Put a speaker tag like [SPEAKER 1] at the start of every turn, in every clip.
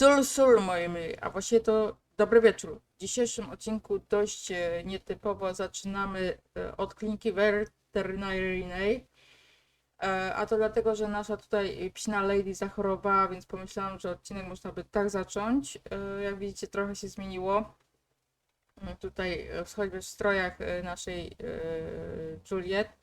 [SPEAKER 1] Sul sul moi mili, a właściwie to dobry wieczór. W dzisiejszym odcinku dość e, nietypowo zaczynamy e, od kliniki weterynaryjnej. E, A to dlatego, że nasza tutaj psina lady zachorowała, więc pomyślałam, że odcinek można by tak zacząć. Jak widzicie, trochę się zmieniło. Tutaj choćby w strojach naszej Juliet.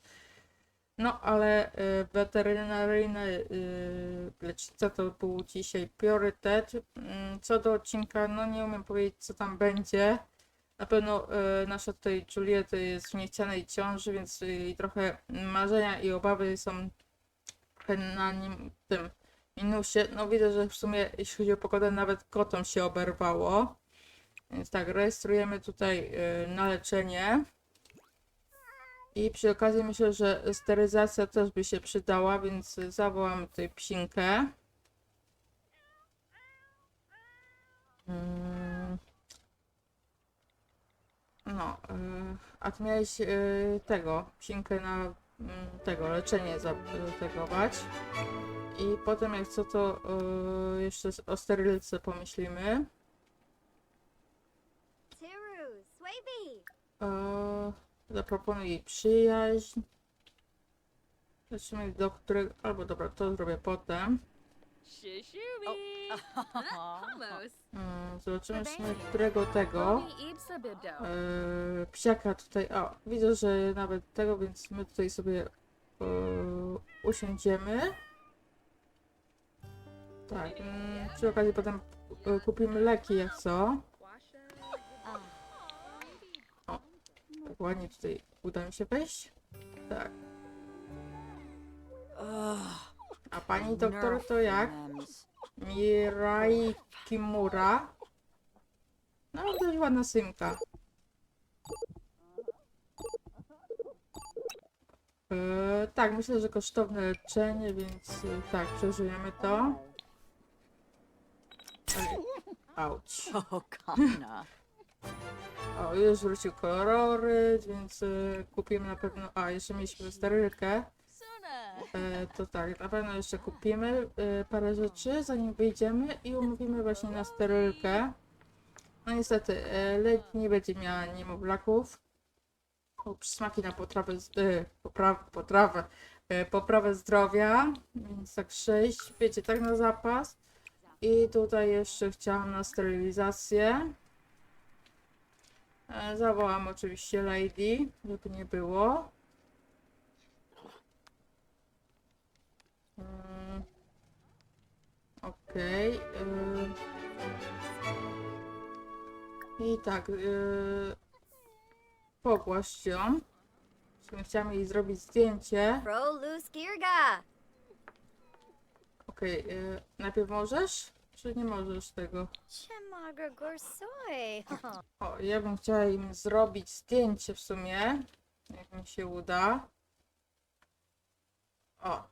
[SPEAKER 1] No, ale y, weterynaryjna y, lecznica to był dzisiaj priorytet. Mm, Co do odcinka, no nie umiem powiedzieć, co tam będzie. Na pewno y, nasza tutaj Juliet jest w niechcianej ciąży, więc jej trochę marzenia i obawy są na nim tym minusie. No widzę, że w sumie jeśli chodzi o pogodę, nawet kotom się oberwało. Więc tak, rejestrujemy tutaj y, na leczenie. I przy okazji myślę, że sterylizacja też by się przydała, więc zawołam tutaj psinkę. Mm. No, y, a ty miałeś y, tego, psinkę na mm, tego, leczenie zategować. I potem jak co to y, jeszcze o sterylce pomyślimy.
[SPEAKER 2] Tiru, Swaby.
[SPEAKER 1] E, zaproponuj jej przyjaźń. Zobaczymy do którego. Albo dobra, to zrobię potem.
[SPEAKER 3] Almost.
[SPEAKER 1] Mm, zobaczymy w sumie którego tego. E, psiaka tutaj. O, widzę, że nawet tego, więc my tutaj sobie e, usiądziemy. Tak. Mm, przy okazji potem e, kupimy leki, jak co. ładnie tutaj uda mi się wejść. Tak. A pani doktor to jak? Mirai Kimura. No, dość ładna synka. E, tak, myślę, że kosztowne leczenie, więc e, tak, przeżyjemy to. Auć. O, już wrócił kolory, więc e, kupimy na pewno. A, jeszcze mieliśmy sterylkę. E, to tak, na pewno jeszcze kupimy e, parę rzeczy, zanim wyjdziemy i umówimy właśnie na sterylkę. No niestety, e, nie będzie miała niemowlaków. O, przysmaki na potrawę, e, potrawę, e, poprawę zdrowia, więc tak 6, wiecie, tak na zapas. I tutaj jeszcze chciałam na sterylizację. E, zawołam oczywiście Lady, żeby nie było. Mm, Okej. y. I tak. y, Pogłaś ją. Chciałam jej zrobić zdjęcie. Okej. y, Najpierw możesz? Czy nie możesz tego?
[SPEAKER 2] Gorsoy.
[SPEAKER 1] O, ja bym chciała im zrobić zdjęcie w sumie. Jak mi się uda. O.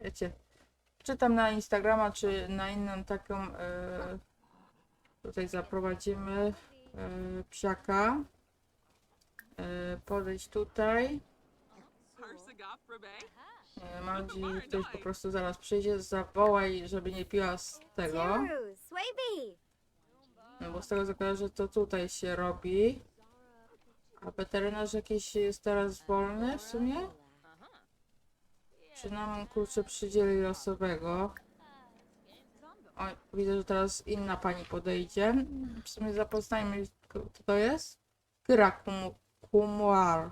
[SPEAKER 1] Wiecie. Czytam na Instagrama, czy na inną taką. E, tutaj zaprowadzimy e, psiaka. E, podejść tutaj. E, że ktoś po prostu zaraz przyjdzie. Zawołaj, żeby nie piła z tego. No bo z tego co kojarzę, to tutaj się robi. A weterynarz jakiś jest teraz wolny w sumie? Czy nam kurczę przydzieli losowego? O, widzę, że teraz inna pani podejdzie. W sumie zapoznajmy, kto to jest? Kyra Kum- Kumuar.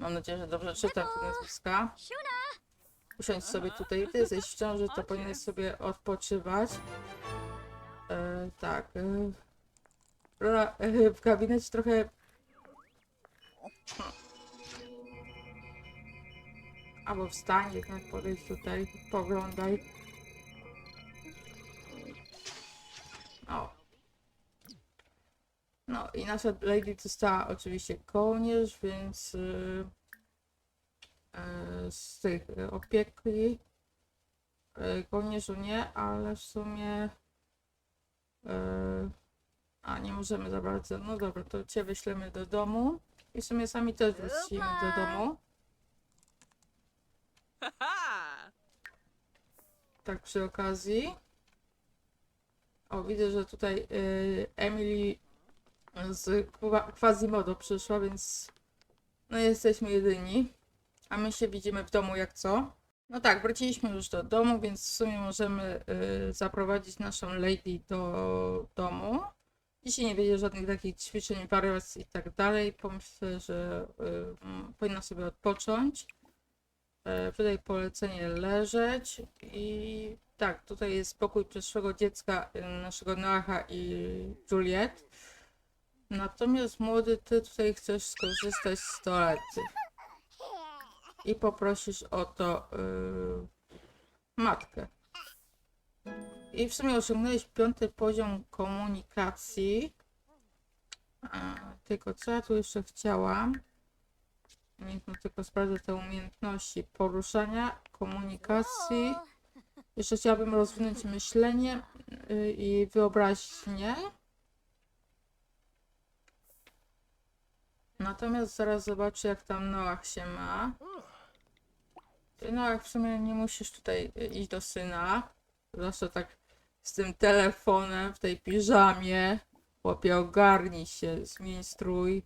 [SPEAKER 1] Mam nadzieję, że dobrze czytam te nazwiska. Usiądź sobie tutaj. Ty jesteś w ciąży, to powinieneś sobie odpoczywać. E, tak. E, Lola, e, w gabinecie trochę. Albo wstań, jednak podejdź tutaj, poglądaj. O. I nasza lady dostała oczywiście kołnierz, więc y, e, z tych opieki e, kołnierzu nie, ale w sumie a nie możemy za bardzo. No dobra, to cię wyślemy do domu. I w sumie sami też wrócimy do domu. Tak przy okazji. O, widzę, że tutaj y, Emily z Quasimodo przyszła, więc no jesteśmy jedyni. A my się widzimy w domu jak co. No tak, wróciliśmy już do domu, więc w sumie możemy y, zaprowadzić naszą lady do domu. Dzisiaj nie będzie żadnych takich ćwiczeń, wariacji i tak dalej. Pomyślę, że y, powinna sobie odpocząć. E, tutaj polecenie leżeć i tak, tutaj jest pokój przyszłego dziecka y, naszego Noacha i Juliet. Natomiast młody, ty tutaj chcesz skorzystać z toalety i poprosisz o to y, matkę. I w sumie osiągnąłeś piąty poziom komunikacji. A, tylko co ja tu jeszcze chciałam? Niech no tylko sprawdzę te umiejętności poruszania, komunikacji. Jeszcze chciałabym rozwinąć myślenie y, i wyobraźnię. Natomiast zaraz zobaczę, jak tam Noach się ma. Noach, w sumie nie musisz tutaj y, iść do syna. Zwłaszcza tak z tym telefonem w tej piżamie. Chłopie, ogarnij się, zmień strój.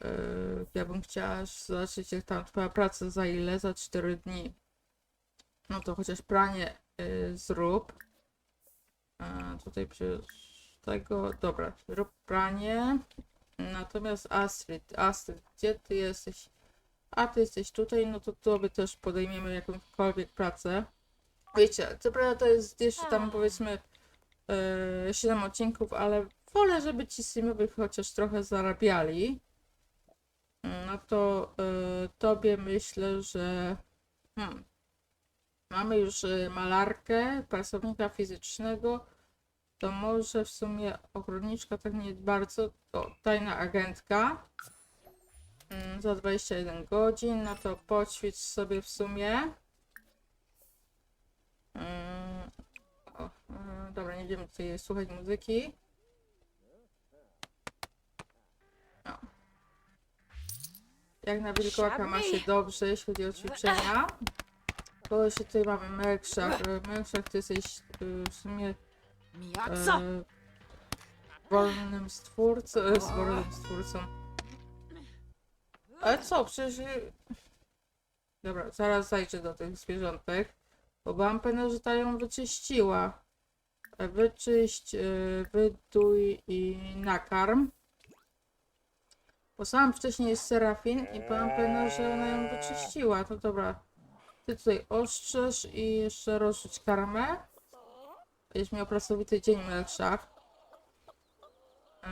[SPEAKER 1] Yy, ja bym chciała zobaczyć, jak tam twoja praca za ile? Za 4 dni. No to chociaż pranie yy, zrób. A, tutaj przy tego, dobra, rób pranie. Natomiast Astrid, Astrid, gdzie ty jesteś? A ty jesteś tutaj, no to tobie też podejmiemy jakąkolwiek pracę. Wiecie, co prawda to jest jeszcze tam powiedzmy yy, 7 odcinków, ale wolę, żeby ci synowie chociaż trochę zarabiali. No to yy, tobie myślę, że hmm, mamy już y, malarkę, pracownika fizycznego, to może w sumie ochotniczka tak nie bardzo, to tajna agentka mm, za 21 godzin, no to poćwicz sobie w sumie. Mm, o, mm, dobra, nie będziemy tutaj słuchać muzyki. No. Jak na wilkołaka ma się dobrze, jeśli chodzi o ćwiczenia. To jeszcze tutaj mamy Melkszak. Melkszak, ty jesteś y, w sumie
[SPEAKER 4] Miaksa!
[SPEAKER 1] e, wolnym stwórcą, e, z wolnym stwórcą. Ale co, przecież... Dobra, zaraz zajrzę do tych zwierzątek, bo byłam pewna, że ta ją wyczyściła. E, Wyczyść, e, wyduj i nakarm. Bo sam wcześniej jest Serafin i byłam pewna, że ona ją wyczyściła. To dobra. Ty tutaj ostrzeż i jeszcze rozrzuć karmę. Będziesz miał pracowity dzień, Melkszak. Yy,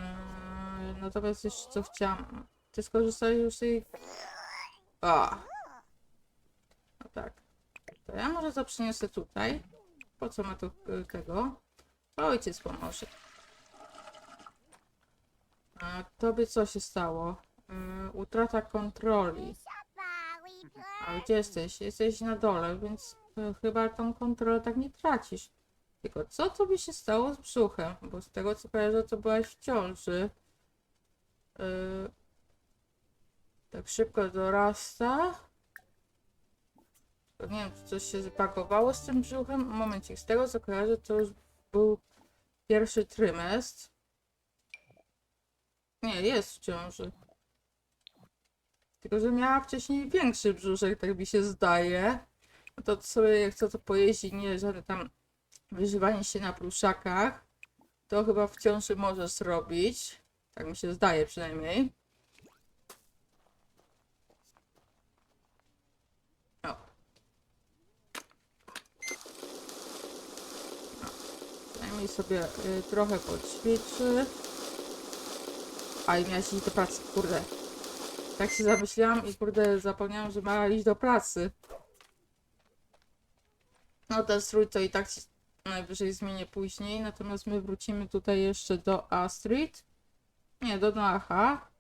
[SPEAKER 1] natomiast jeszcze co chciałam. Ty skorzystałeś już z tej... A. No tak. To ja może to przyniosę tutaj. Po co ma to y, tego? Ojciec pomoże. A tobie co się stało? Yy, utrata kontroli. A gdzie jesteś? Jesteś na dole, więc y, chyba tą kontrolę tak nie tracisz. Tylko co tobie się stało z brzuchem? Bo z tego co kojarzę, to byłaś w ciąży. Yy, tak szybko dorasta. To Nie wiem, czy coś się zapakowało z tym brzuchem. Momencik, z tego co kojarzę, to już był pierwszy trymestr. Nie, jest w ciąży. Tylko, że miała wcześniej większy brzuszek, tak mi się zdaje. No to sobie jak co to pojeździ, nie żadne tam wyżywanie się na pluszakach, to chyba w ciąży możesz zrobić. Tak mi się zdaje przynajmniej. O. Przynajmniej sobie y, trochę poćwiczy. A i miałaś iść do pracy, kurde. Tak się zamyśliłam i kurde zapomniałam, że ma iść do pracy. No ten strój to i tak się najwyżej zmienię później, natomiast my wrócimy tutaj jeszcze do Astrid. Nie, do Noacha.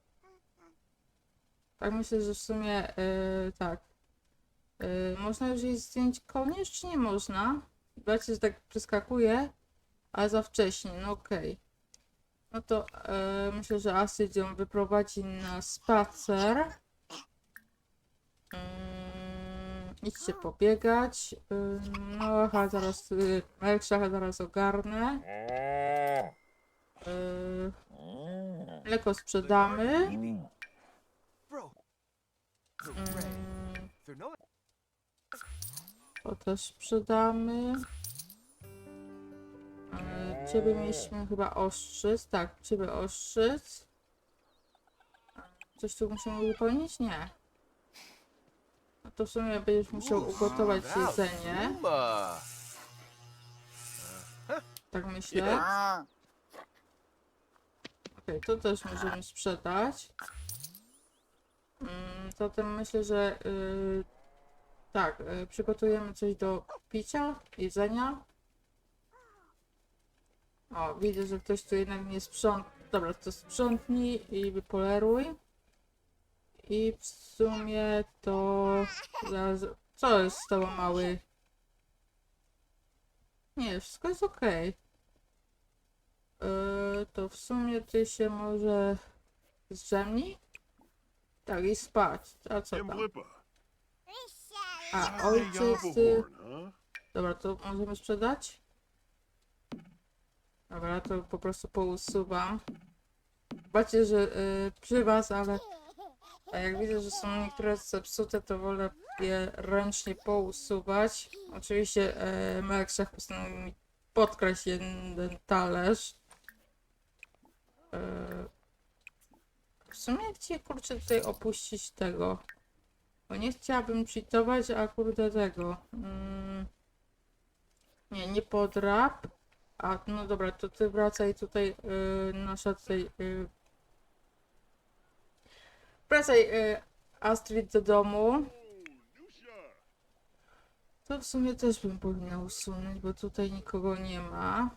[SPEAKER 1] Tak myślę, że w sumie yy, tak. Yy, można już jej zdjąć kołnierz, czy nie można? Zobaczcie, że tak przeskakuje, ale za wcześnie, no okej. No to yy, myślę, że Astrid ją wyprowadzi na spacer. Mm, idźcie pobiegać. Y, no, aha, zaraz, y, Melksza zaraz ogarnę. Y, mleko sprzedamy. To też sprzedamy. E, Ciebie mieliśmy chyba ostrzyc. Tak, ciebie ostrzyc. Coś tu musimy uzupełnić? Nie. To w sumie będziesz musiał ugotować jedzenie. Tak myślę. Okej, to też możemy sprzedać. Mm, Zatem myślę, że y, tak, y, przygotujemy coś do picia, jedzenia. O, widzę, że ktoś tu jednak nie sprząta. Dobra, to sprzątnij i wypoleruj. I w sumie to... Zaraz... Co jest z tobą, mały? Nie, wszystko jest okej. Yy, to w sumie ty się może zdrzemnij? Tak, i spać. A co tam? A,
[SPEAKER 5] Ojciec huh?
[SPEAKER 1] Dobra, to możemy sprzedać? Dobra, to po prostu pousuwam. Bacie, że yy, przy was, ale a jak widzę, że są niektóre zepsute, to wolę je ręcznie pousuwać. Oczywiście yy, Melkszach postanowił mi podkraść jeden talerz. Yy, w sumie gdzie kurczę tutaj opuścić tego? Bo nie chciałabym cheatować, a kurde tego. Mm, nie, nie podrap. A no dobra, to ty wracaj tutaj, yy, nasza. Yy, wracaj, yy, Astrid, do domu. To w sumie też bym powinna usunąć, bo tutaj nikogo nie ma.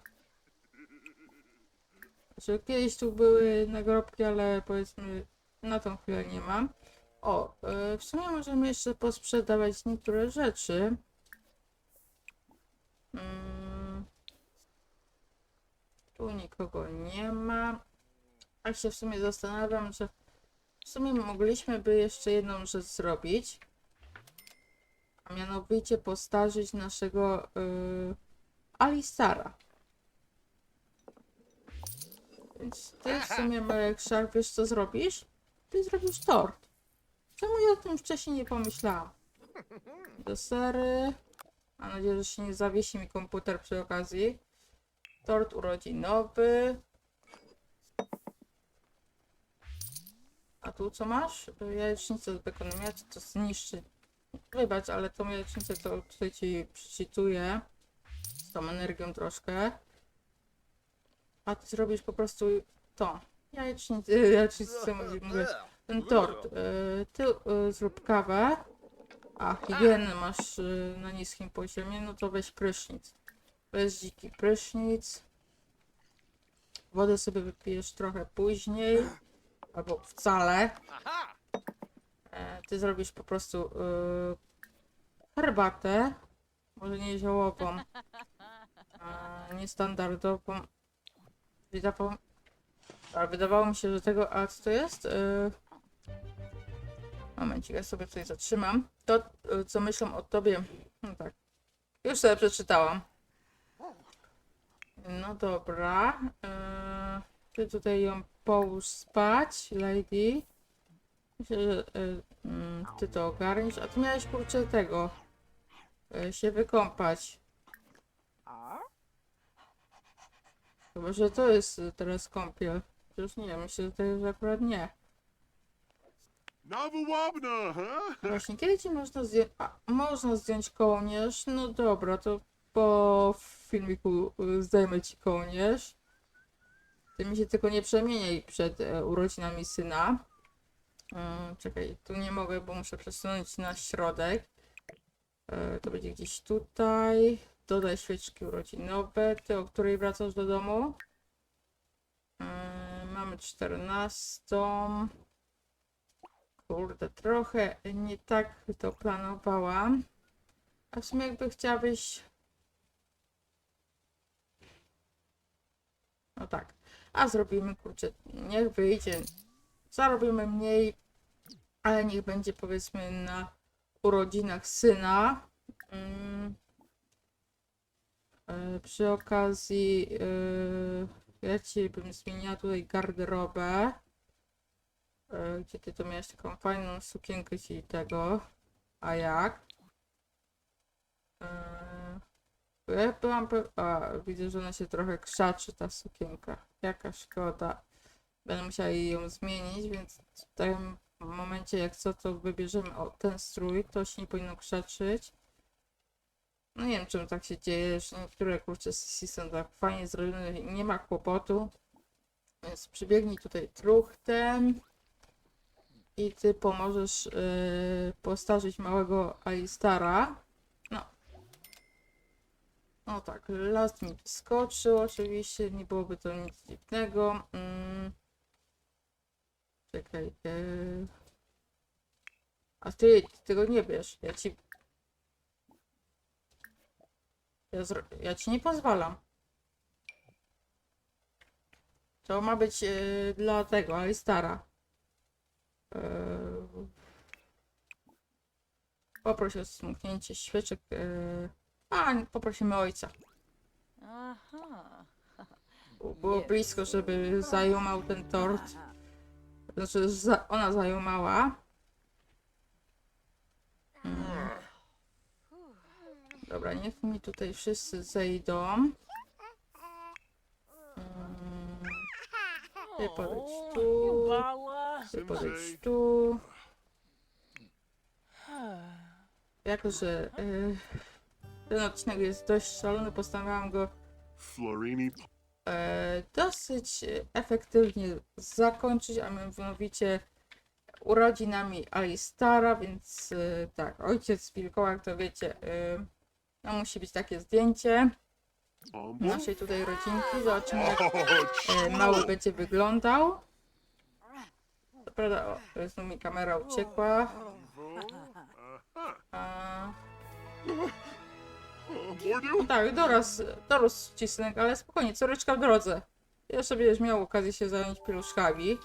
[SPEAKER 1] Znaczy, kiedyś tu były nagrobki, ale powiedzmy na tą chwilę nie mam. O, yy, w sumie możemy jeszcze posprzedawać niektóre rzeczy. Mm. Tu nikogo nie ma. A się w sumie zastanawiam, że w sumie mogliśmy by jeszcze jedną rzecz zrobić. A mianowicie postarzyć naszego yy, Alisara. Więc ty w sumie, Marek Szarp, wiesz co zrobisz? Ty zrobisz tort. Czemu ja o tym wcześniej nie pomyślałam? Desery. Mam nadzieję, że się nie zawiesi mi komputer przy okazji. Tort urodzinowy. A tu co masz? Jajecznicę z bekonem. Ja ci to zniszczy. Wybacz, ale tą jajecznicę to tutaj ci przeczytuję. Z tą energią troszkę. A ty zrobisz po prostu to. Jajecznicę, jajecznicę mówię, ten tort. Y, ty y, zrób kawę. A higienę masz y, na niskim poziomie, no to weź prysznic. Weź dziki prysznic. Wodę sobie wypijesz trochę później. Albo wcale. E, ty zrobisz po prostu y, herbatę. Może nie ziołową. A niestandardową. Wydawało, a wydawało mi się, że tego. A co to jest? Y, Momencik, ja sobie tutaj zatrzymam. To, y, co myślą o tobie. No tak. Już sobie przeczytałam. No dobra. Yy, ty tutaj ją połóż spać, lady. Myślę, że y, mm, ty to ogarniesz. A ty miałeś kurczę tego. y, się wykąpać. Chyba, że to jest y, teraz kąpiel. Już nie, myślę, że akurat nie.
[SPEAKER 5] Nawawabna, huh?
[SPEAKER 1] Właśnie, kiedy ci można zdjąć... A, można zdjąć kołnierz? No dobra, to po filmiku zdejmę ci kołnierz. Ty mi się tylko nie przemieniaj przed e, urodzinami syna. Mm, czekaj, tu nie mogę, bo muszę przesunąć na środek. E, to będzie gdzieś tutaj. Dodaj świeczki urodzinowe. Ty, o której wracasz do domu? Mm, mamy 14. Kurde, trochę nie tak to planowałam. A w sumie jakby chciałabyś... No tak. A zrobimy, kurczę, niech wyjdzie. Zarobimy mniej, ale niech będzie powiedzmy na urodzinach syna. Mm. E, Przy okazji e, ja ci bym zmieniła tutaj garderobę. E, Gdzie ty to miałeś taką fajną sukienkę ci tego. A jak? Ja byłam. A, widzę, że ona się trochę krzaczy, ta sukienka. Jaka szkoda. Będę musiała ją zmienić, więc w tym momencie, jak co, to wybierzemy o, ten strój. To się nie powinno krzaczyć. No nie wiem, czemu tak się dzieje, że niektóre kurcze sesji są tak fajnie zrobione nie ma kłopotu. Więc przybiegnij tutaj truchtem i ty pomożesz yy, postarzyć małego Alistara. No. Tak, last mi skoczył oczywiście, nie byłoby to nic dziwnego. Mm. Czekaj. Yy. A ty, ty tego nie wiesz, ja ci... Ja, zro... ja ci nie pozwalam. To ma być yy, dla tego, Alistara. Yy... Poproś o smuknięcie świeczek. Yy... A, poprosimy ojca.
[SPEAKER 4] Aha.
[SPEAKER 1] Było blisko, żeby zajumał ten tort. Znaczy, za, ona zajumała. Mm. Dobra, niech mi tutaj wszyscy zejdą. Mm. Ty podejdź tu. Ty podejdź tu. Jako, że y, ten odcinek jest dość szalony, postanowiłam go
[SPEAKER 5] Florini
[SPEAKER 1] e, dosyć efektywnie zakończyć, a mianowicie urodzinami Alistara, więc e, tak, ojciec wilkołak to wiecie, e, no musi być takie zdjęcie naszej tutaj rodzinki. Zobaczymy jak e, mały będzie wyglądał. To prawda, o, znów mi kamera uciekła. A. tak, doraz, dorósł ci synek, ale spokojnie, córeczka w drodze. Jeszcze będziesz miał okazję się zająć pieluszkami.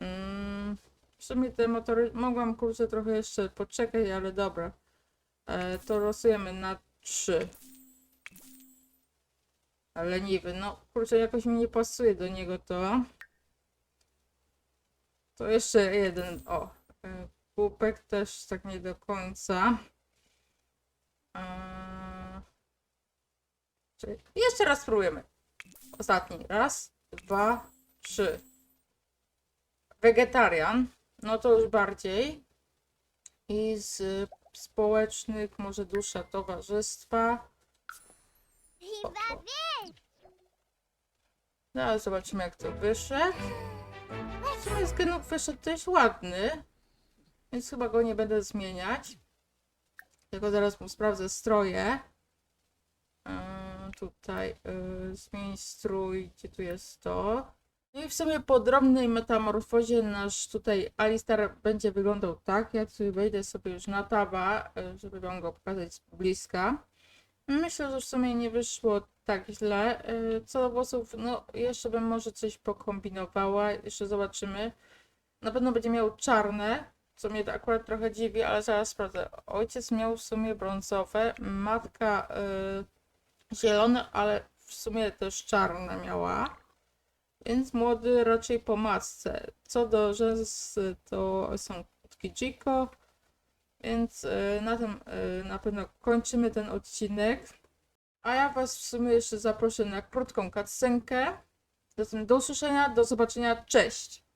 [SPEAKER 1] Mm, w sumie te motory mogłam kurczę trochę jeszcze poczekać, ale dobra. E, to losujemy na trzy. Leniwy, no kurczę, jakoś mi nie pasuje do niego to. To jeszcze jeden, o. e, też tak nie do końca. Jeszcze raz spróbujemy. Ostatni. Raz, dwa, trzy. Wegetarian. No to już bardziej. I z społecznych, może dusza towarzystwa. No, zobaczymy jak to wyszedł. W sumie z genów wyszedł dość ładny. Więc chyba go nie będę zmieniać. Tylko zaraz mu sprawdzę stroje. Tutaj yy, zmień strój, gdzie tu jest to. No i w sumie po drobnej metamorfozie nasz tutaj Alistar będzie wyglądał tak. Ja tutaj wejdę sobie już na taba, yy, żeby wam go pokazać z bliska. Myślę, że w sumie nie wyszło tak źle. Yy, Co do włosów, no jeszcze bym może coś pokombinowała. Jeszcze zobaczymy. Na pewno będzie miał czarne, co mnie to akurat trochę dziwi, ale zaraz sprawdzę. Ojciec miał w sumie brązowe, matka y, zielone, ale w sumie też czarne miała. Więc młody raczej po masce. Co do rzęs, to są Chico. Więc y, na tym y, na pewno kończymy ten odcinek. A ja Was w sumie jeszcze zaproszę na krótką cutscenkę. Zatem do usłyszenia, do zobaczenia, cześć!